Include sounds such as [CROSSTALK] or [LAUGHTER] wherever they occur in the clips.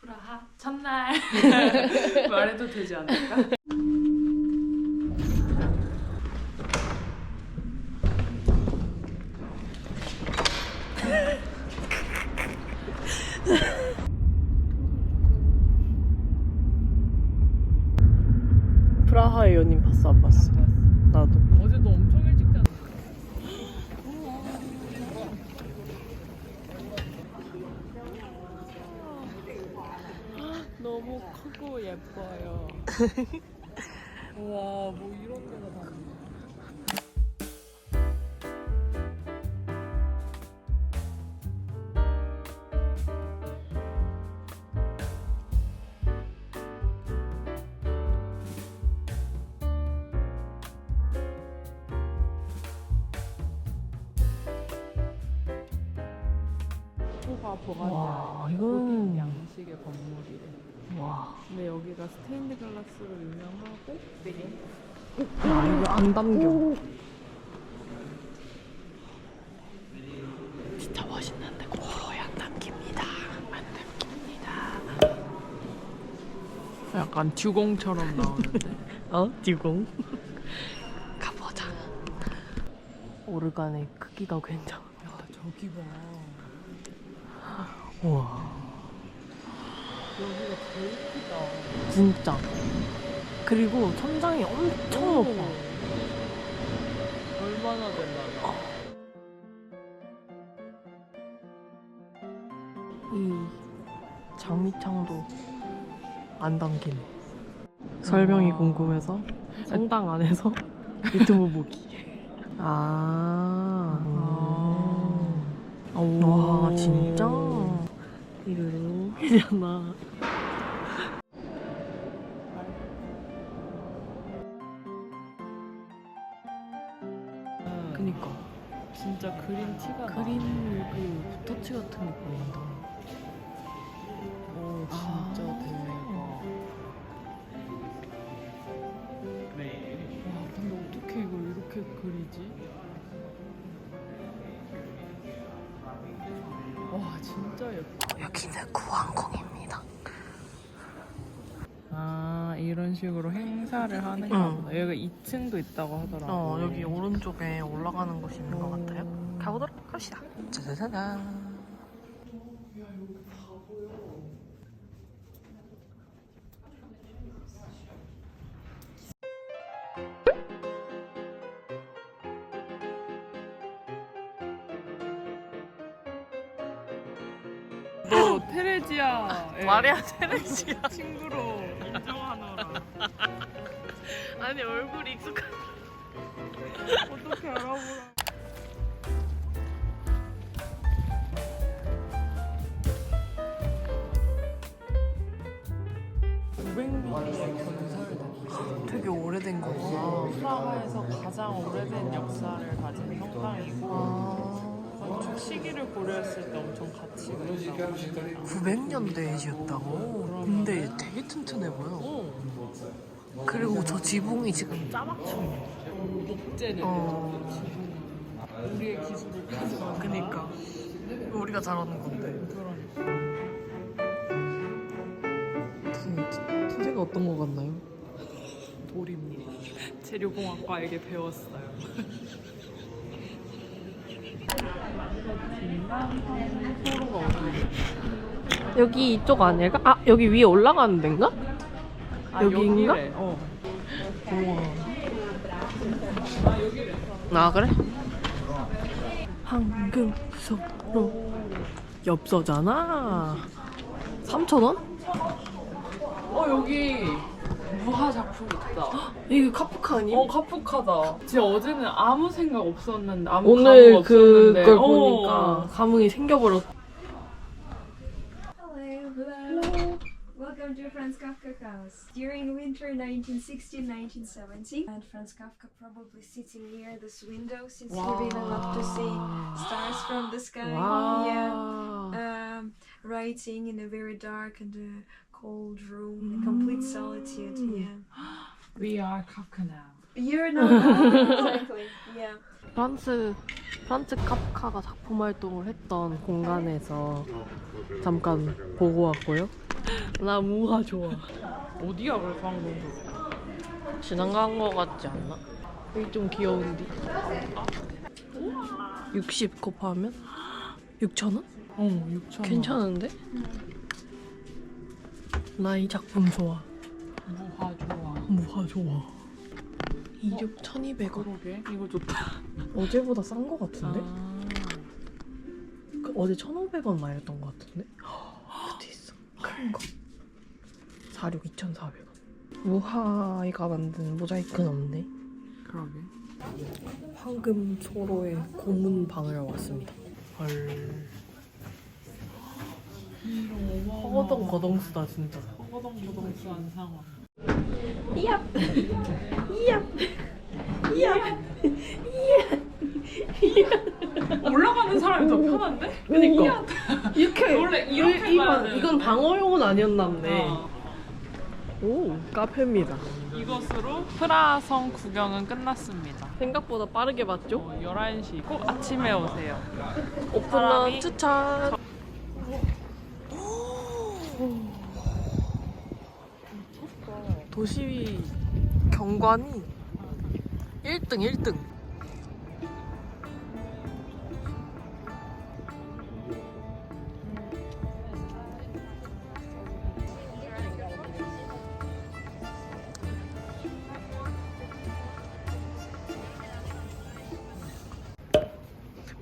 프라하 첫날. [LAUGHS] 말해도 되지 않을까? 프라하의 연인 봤어 안 봤어? 나도. 어제도 엄청 일찍 잤. 너무 크고 [LAUGHS] 예뻐요. 와, 뭐 이런 유명하고 야 이거 안 담겨. 진짜 멋있는데 오안 담깁니다. 안 담깁니다. 약간 듀공처럼 나오는데. [LAUGHS] 어? 듀공. [LAUGHS] 가보자. 오르간의 크기가 굉장합니다. 야, 저기 봐. [GASPS] 우와. 여기가 제일 크다. 진짜. 그리고 천장이 엄청 높아. 얼마나 될라나. 이 장미창도 안 담기네. 설명이 와. 궁금해서 성당 안에서 [LAUGHS] 유튜브 보기. 아. 아. 와 진짜. 이리로 이잖아. 그림 티가 나. 그림 그 터치 같은 거 보인다. 오, 진짜 아. 대박. 와, 근데 어떻게 이걸 이렇게 그리지? 와, 진짜 예뻐. 여기는 구황궁입니다. 아, 이런 식으로 행사를 하는가 응. 보다. 여기 2층도 있다고 하더라고. 어 여기 오른쪽에 올라가는 곳이 있는 것 같아요. 가보도록 합시다. 짜자자잔. 너 테레지아 [LAUGHS] 말이야 테레지야. 친구로 인정하노라. 아니 얼굴이 익숙한. 어떻게 알아보라. 가장 오래된 역사를 가진 성당이고 건축 시기를 고려했을 때 엄청 가치가 있다고 900년대에 지었다고? 근데 되게 튼튼해 보여. 그리고 저 지붕이 지금 짜맞춤이야. 독재네 어. 우리의 기술을 가져가 그니까. 우리가 잘하는 건데. 소재가 어떤 거 같나요? 재료공학과에게 배웠어요 [LAUGHS] 여기 이쪽 아닐까? 아 여기 위에 올라가는 데인가? 아, 여기인가? 여기래. 어. 아 그래? 황금소로 엽서잖아 3,000원? 어 여기 무화 작품 있다 이게 카프카 아니? 어 카프카다 진짜 어제는 아무 생각 없었는데 아무 오늘 감흥 없었는데. 그걸 어. 보니까 감흥이 생겨버렸 Hello. Hello. Welcome under Franz Kafka house. During winter 1916-1917, and Franz Kafka probably sitting near this window since he really loved to see stars from the sky. Yeah. Um, writing in a very dark and uh, cold room in complete solitude. Yeah. We are Kafka now. You're not exactly. Yeah. 프란츠 프란츠 카프카가 작품 활동을 했던 공간에서 잠깐 보고 왔고요. [LAUGHS] 나 무화 좋아. 어디야 그래서 한국도? 지나간 거 같지 않나? 여기 좀 귀여운데. 60 곱하면 [GASPS] 6천 원? 어 6천 괜찮은데? 나 이 작품 좋아. 무화 좋아. 무화 좋아. 2륙 1,200원. 그러게 이거 좋다. 어제보다 싼 거 같은데? 아, 그 어제 1,500원 막 이랬던 거 같은데? [GASPS] 그때 있어. 큰 거. 4륙 2,400원. 무하이가 만든 모자이크는 없네. 그러게. 황금 소로의 고문 방을 왔습니다. 헐. 허거덩 거덩수다 진짜. 허거덩 거덩수한 상황. 올라가는 사람이 더 편한데? 그니까. 이렇게 원래 이렇게 이- 가야 이건, 방어용은 아니었나 보네. 어. 오 카페입니다. 이것으로 프라성 구경은 끝났습니다. 생각보다 빠르게 봤죠? 어, 11시 꼭 아침에 오세요. 오픈런 추천. 도시 경관이 1등 1등.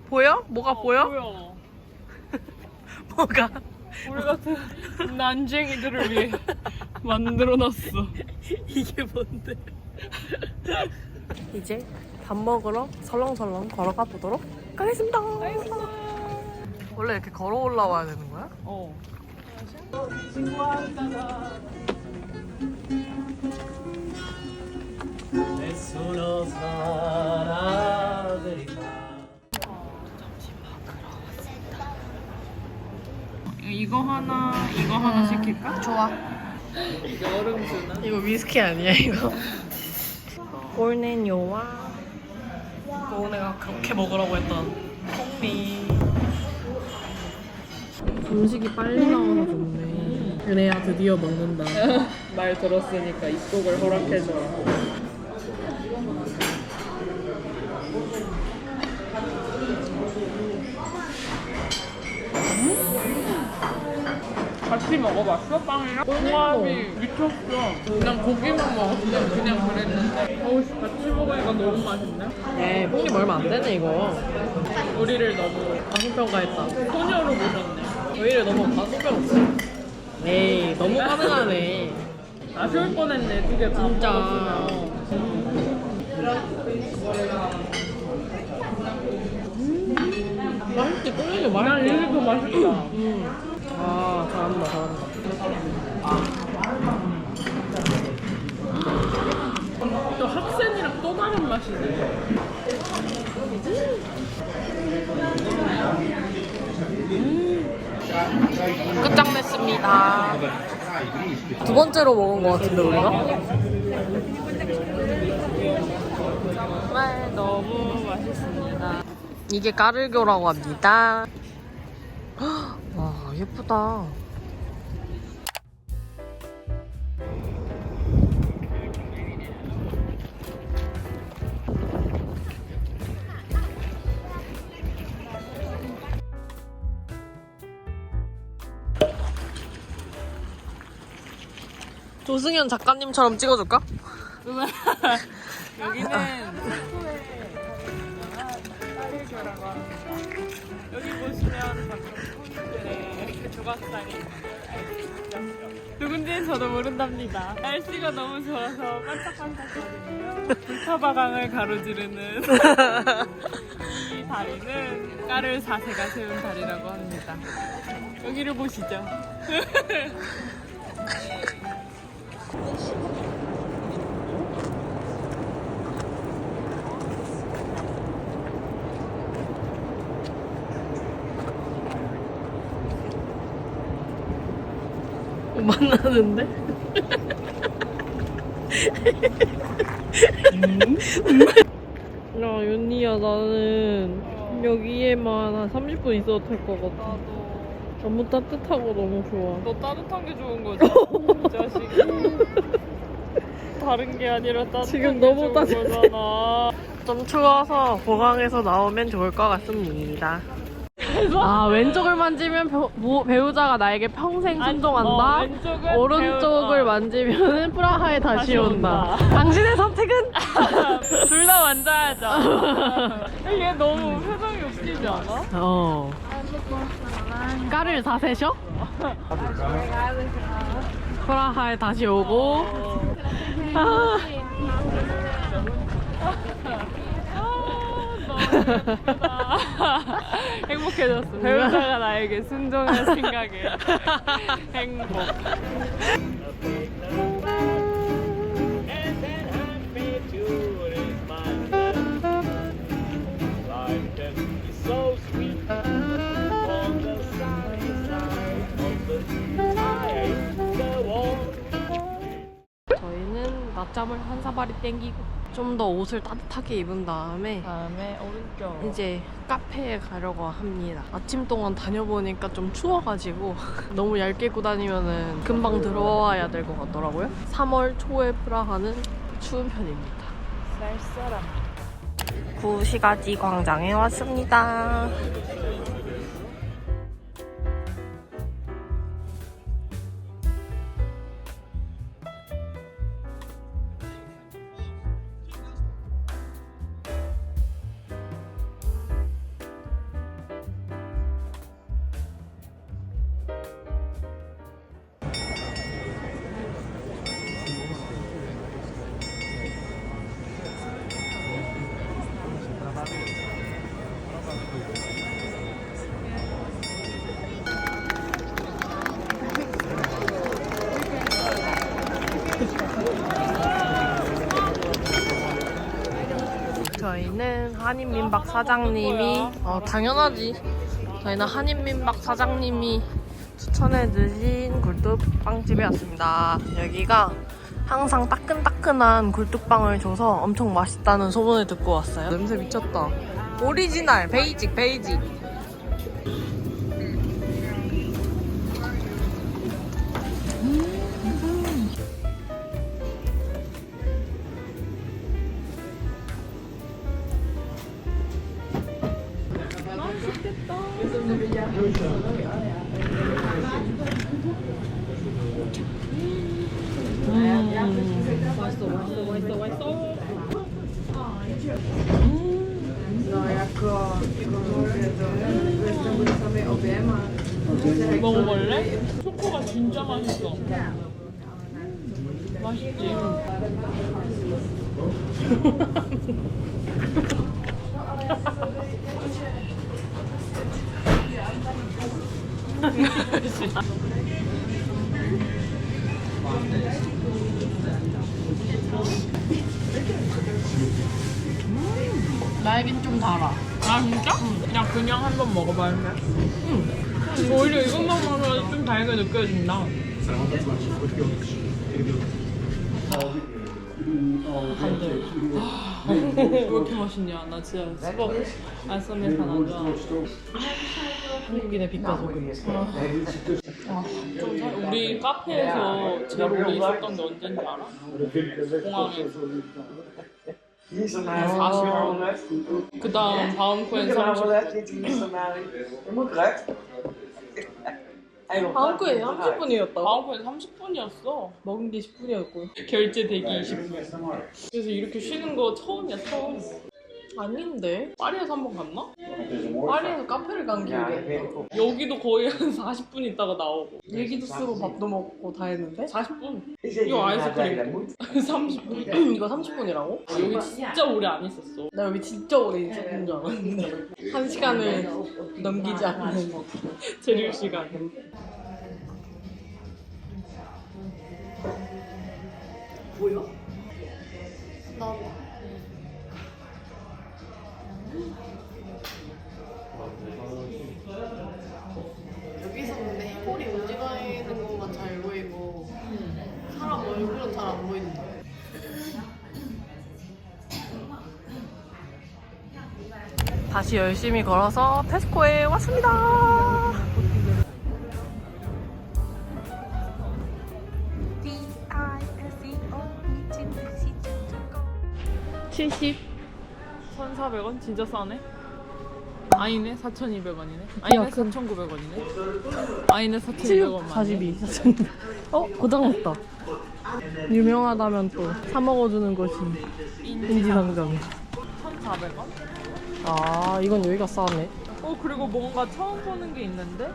보여? 뭐가 보여? 보여. [LAUGHS] 뭐가? 우리 같은 난쟁이들을 위해 만들어놨어. 이게 뭔데? 이제 밥 먹으러 설렁설렁 걸어가 보도록 하겠습니다. 원래 이렇게 걸어 올라와야 되는 거야? 어. nessuno sarà verità. 이거 하나, 이거 하나 시킬까? 좋아. 이게 얼음 주나? 이거 위스키 아니야 이거? 꼴넨요와 너네가 그렇게 먹으라고 했던 콩미. 음식이 빨리 나와서 좋네. 그래야 드디어 먹는다. [LAUGHS] 말 들었으니까 입국을 허락해줘. 같이 먹어봤어? 빵이랑? 궁합이 미쳤어. 난 고기만 먹었을 때 그냥 그랬는데 어우 씨, 같이 먹으니까 너무 맛있네. 예, 형님 얼마 안 되네 이거. 우리를 너무 과소평가했다. 소녀로 보셨네. 저희를 너무 과소평가. 에이 너무 가능하네. [LAUGHS] 아쉬울 뻔했네 두 개다 진짜. 먹었으면. 맛있지, 꿀리게 난 맛있지. 이게 더 맛있다. 음. 아, 잘한다, 잘한다. 또 학생이랑 또 다른 맛이네. 끝장냈습니다. 두 번째로 먹은 것 같은데, 우리가? 정말 너무 맛있습니다. 이게 까르교라고 합니다. 예쁘다. 조승현 작가님처럼 찍어줄까? [LAUGHS] 여기는 조각상이. 누군지는 저도 모른답니다. 날씨가 너무 좋아서 반짝반짝거리며 불타바강을 가로지르는 [LAUGHS] 이 다리는 까를 4세가 세운 다리라고 합니다. 여기를 보시죠. [LAUGHS] 만나는데? 야, 윤니야, 나는 여기에만 한 30분 있어도 될 것 같아. 나도 너무 따뜻하고 너무 좋아. 너 따뜻한 게 좋은 거지? 이 자식이 다른 게 아니라 따뜻한 지금 게 너무 좋은 따뜻해. 거잖아 좀 추워서 공항에서 나오면 좋을 것 같습니다. 아, 왼쪽을 만지면 배우, 모- 배우자가 나에게 평생 순종한다. 어, 왼쪽은 오른쪽을 배우- 만지면 프라하에 다시, 다시 온다. 온다. 당신의 선택은? [LAUGHS] 둘 다 만져야죠 [LAUGHS] 얘 너무 표정이 웃기지 않아? 어. 까를 사세셔? [LAUGHS] 프라하에 다시 오고. 아. 행복해졌어. 배우자가 나에게 순종할 생각에 행복. 저희는 낮잠을 한 사발이 땡기고 좀 더 옷을 따뜻하게 입은 다음에 다음에 오른쪽. 이제 카페에 가려고 합니다. 아침 동안 다녀보니까 좀 추워가지고 [LAUGHS] 너무 얇게 입고 다니면은 금방 들어와야 될 것 같더라고요. 3월 초에 프라하는 추운 편입니다. 쌀쌀함. 구시가지 광장에 왔습니다. 한인민박 사장님이 어 당연하지. 저희는 한인민박 사장님이 추천해 주신 굴뚝빵집에 왔습니다. 여기가 항상 따끈따끈한 굴뚝빵을 줘서 엄청 맛있다는 소문을 듣고 왔어요. 냄새 미쳤다. 오리지널 베이직 베이직. 먹어볼래? 초코가 진짜 맛있어. 맛있지? 나에겐 좀 달아. 아 진짜? 그냥 그냥 한번 먹어봤네. 응. 오히려 이것만 먹으면 좀 달게 느껴진다. 왜 이렇게 맛있냐? 나 진짜 수박 알싸면 하나가 한국인의 빛과 소금. 좀 사- 우리 카페에서 제일 오래 있었던 게 언제인지 알아? 공항에서. 그 다음 다음 코엔 30. 다음 거에 30분이었다. 다음 코엔 30분이었어. 먹은 게 10분이었고. 결제 대기 20분. 그래서 이렇게 쉬는 거 처음이야 처음. 아닌데? 파리에서 한 번 갔나? 파리에서 카페를 간 기억이 있다. 여기도 거의 한 [LAUGHS] 40분 있다가 나오고. 얘기도 쓰고 밥도 먹고 다 했는데? 40분? 이거 아이스크림 30분. [LAUGHS] [LAUGHS] 이거 30분이라고? 여기 진짜 오래 안 있었어. 나 여기 진짜 오래 있었는 줄 알았는데 한 시간을 넘기지 않는 재료 시간. 보여? 나 다시 열심히 걸어서 테스코에 왔습니다. 칠십 1,400원? 진짜 싸네? 아니네 4,200원이네 아니네 그- 4,900원이네 아니네 4,200원 42, 42. 어? 고장났다. 유명하다면 또 사 먹어주는 것이 인지상정. 1,400원? 아, 이건 여기가 싸네. 어 그리고 뭔가 처음 보는 게 있는데?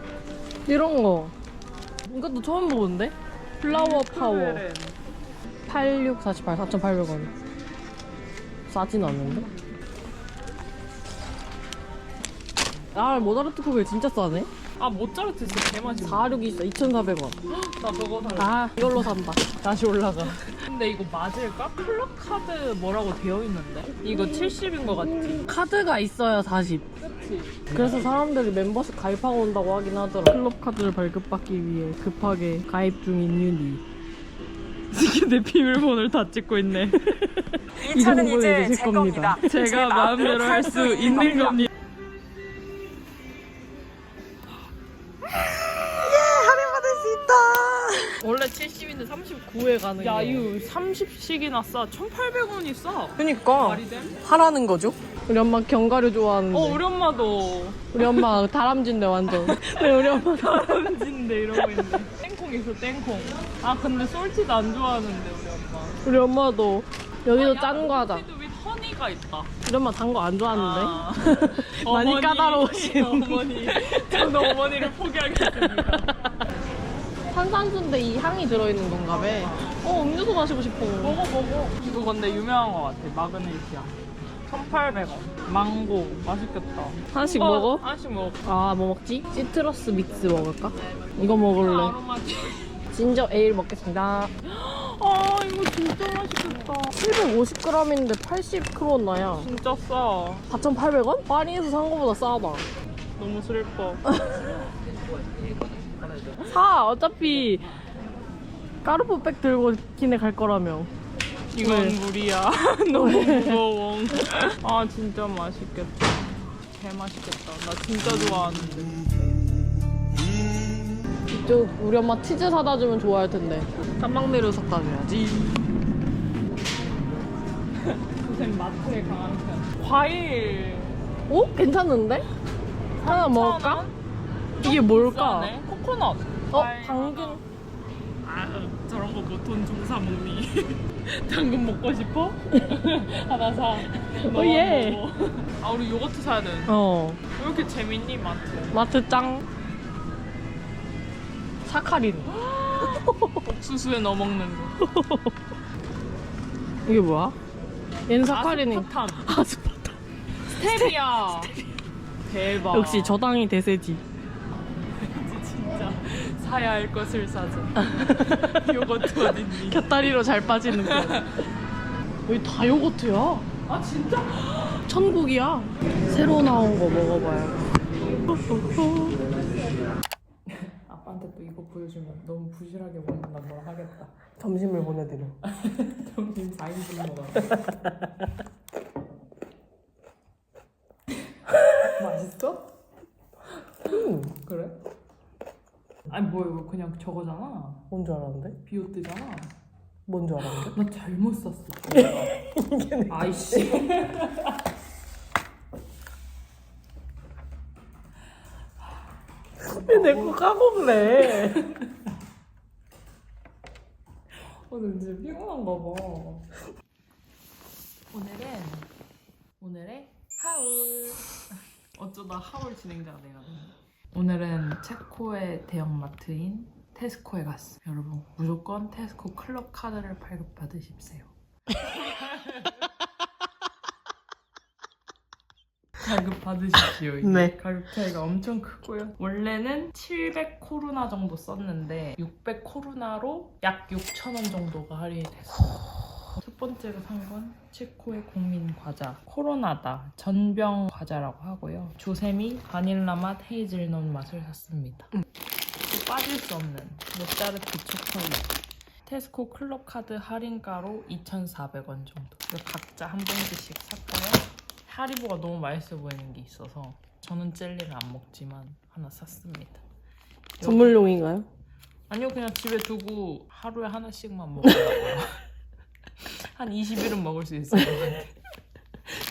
이런 거. 이것도 처음 보는데? 플라워 파워. 크루엘엔. 8648, 4,800원. 싸진 않는데? 아, 모자르트 코벨 진짜 싸네? 아 모짜르트 진짜 개맛있어 462 있어, 2,400원. 나 그거 살래 아, 이걸로 산다. 다시 올라가. 근데 이거 맞을까? 클럽 카드 뭐라고 되어 있는데? 이거 70인 거 같지? 카드가 있어야 40. 그치? 그래서 사람들이 멤버십 가입하고 온다고 하긴 하더라. 클럽 카드를 발급받기 위해 급하게 가입 중인 유니. [LAUGHS] 이게 내 비밀번호를 다 찍고 있네 이 차는 이제 제 겁니다. 제가 마음대로 할 수 있는 겁니다 70인데 39에 가는 야 거. 이거 30씩이나 싸 1,800원이 싸 그니까 말이 돼? 하라는 거죠? 우리 엄마 견과류 좋아하는데. 어 우리 엄마도 우리 엄마 다람쥐인데 완전. [LAUGHS] 네, 우리 엄마 다람쥐인데 이러고 있네 땡콩 있어 땡콩 아 근데 솔티도 안 좋아하는데 우리 엄마 우리 엄마도 여기도 야, 짠 거 하자. 허니가 있다 우리 엄마 단 거 안 좋아하는데. 아. [LAUGHS] 많이 어머니, 까다로우신. 어머니 저는 어머니를 포기하겠습니다 [LAUGHS] 탄산수인데 이 향이 들어있는 건가 봐. 어 음료수 마시고 싶어. 먹어 먹어 이거 근데 유명한 거 같아 마그네시아 1,800원 망고 맛있겠다 하나씩 어, 먹어? 하나씩 먹어 아 뭐 먹지? 시트러스 믹스 먹을까? 이거 먹을래. 아로마 진저 에일 먹겠습니다. 아 [GASPS] 이거 진짜 맛있겠다 750g인데 80크로나야. 진짜 싸 4,800원? 파리에서 산 거보다 싸다. 너무 슬퍼 [LAUGHS] 사! 어차피 까르보 백 들고 기내 갈 거라며. 이건 왜? 물이야 [LAUGHS] 너무 무거워 아 진짜 맛있겠다 개 맛있겠다 나 진짜 좋아하는데 이쪽 우리 엄마 치즈 사다 주면 좋아할 텐데. 쌈방미를 섞다 줘야지. 선생님 마트에 강한 편 과일 오? 괜찮은데? 하나 먹을까? 이게 뭘까? 비싸네. 코코넛 어? 당근. 아 저런 거 뭐 돈 주고 사 먹니 당근 먹고 싶어? [LAUGHS] 하나 사 어, 예. 먹어. 아 우리 요거트 사야 되는데 어. 왜 이렇게 재밌니 마트 마트 짱. 사카린. [GASPS] 옥수수에 넣어 먹는 거 [LAUGHS] 이게 뭐야? 얘는 사카린이. 아스파탐 아스파탐. 스테비아 대박 역시 저당이 대세지. 사야 할 것을 사자 [LAUGHS] 요거트 어딨니 곁다리로 잘 빠지는 거. 여기 다 요거트야. 아 진짜? 천국이야. 새로 나온 거 먹어봐요. 아빠한테 또 이거 보여주면 너무 부실하게 먹는다 뭐 하겠다 점심을 보내드려. [LAUGHS] 점심 4인분 먹어 [LAUGHS] 맛있어? 음, 그래? 아니 뭐야 이거 그냥 저거잖아. 뭔줄 알았는데? 비오트잖아. 뭔 줄 알았는데? 나 잘못 샀어. [LAUGHS] 아이씨. 왜 내거 까고 그래? [LAUGHS] 오늘 진짜 피곤한가 봐. 오늘은 오늘의 하울. 어쩌다 하울 진행자가 돼가지고 오늘은 체코의 대형마트인 테스코에 갔어 여러분 무조건 테스코 클럽 카드를 [LAUGHS] 발급받으십시오 가격 받으십시오. 이게. 네. 가격 차이가 엄청 크고요. 원래는 700 코로나 정도 썼는데 600 코로나로 약 6천 원 정도가 할인이 됐어요. 첫 번째로 산건 치코의 국민 과자 코로나다 전병 과자라고 하고요. 조세미 바닐라 맛 헤이즐넛 맛을 샀습니다. 또 빠질 수 없는 모짜르트 초콜릿. 테스코 클럽 카드 할인가로 2,400원 정도. 각자 한 봉지씩 샀고요. 하리보가 너무 맛있어 보이는 게 있어서 저는 젤리를 안 먹지만 하나 샀습니다. 선물용인가요? 아니요 그냥 집에 두고 하루에 하나씩만 먹으려고요. [LAUGHS] [LAUGHS] 한 20일은 먹을 수 있어요.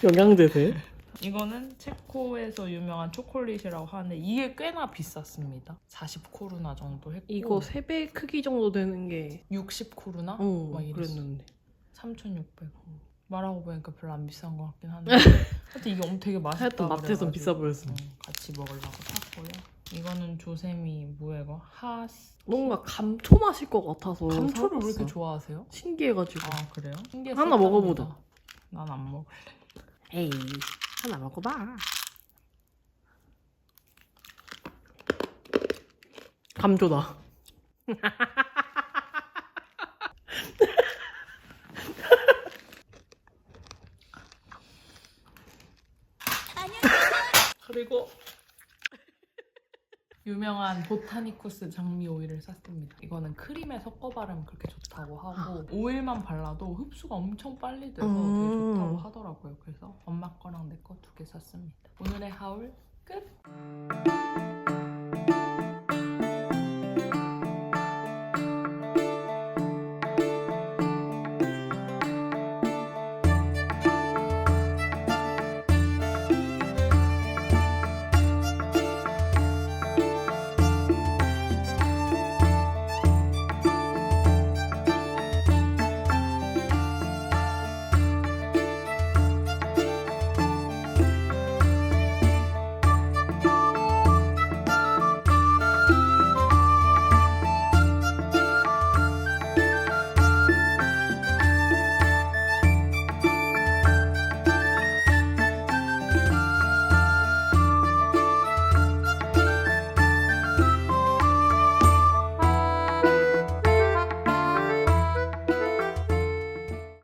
영양제세요? 이거는 체코에서 유명한 초콜릿이라고 하는데 이게 꽤나 비쌌습니다. 40 코로나 정도 했고 이거 3배 크기 정도 되는 게 60 코로나? 어, 막 이랬어. 그랬는데 3,600원. 말하고 보니까 별로 안 비싼 것 같긴 한데 [LAUGHS] 하여튼 이게 엄청 되게 맛있다 하여튼 그래가지고, 비싸 보였어. 어, 같이 먹으려고 샀고요. 이거는 조세미 뭐야 이거? 하스 뭔가 감초 맛일 것 같아서 감초를 왜. 이렇게 좋아하세요? 신기해가지고 아 그래요? 하나 먹어보자. 난 안 먹을. 에이 하나 먹어봐 감초다 [LAUGHS] 유명한 보타니쿠스 장미 오일을 샀습니다. 이거는 크림에 섞어 바르면 그렇게 좋다고 하고 오일만 발라도 흡수가 엄청 빨리 돼서 되게 음. 좋다고 하더라고요. 그래서 엄마 거랑 내 거 두 개 샀습니다. 오늘의 하울 끝!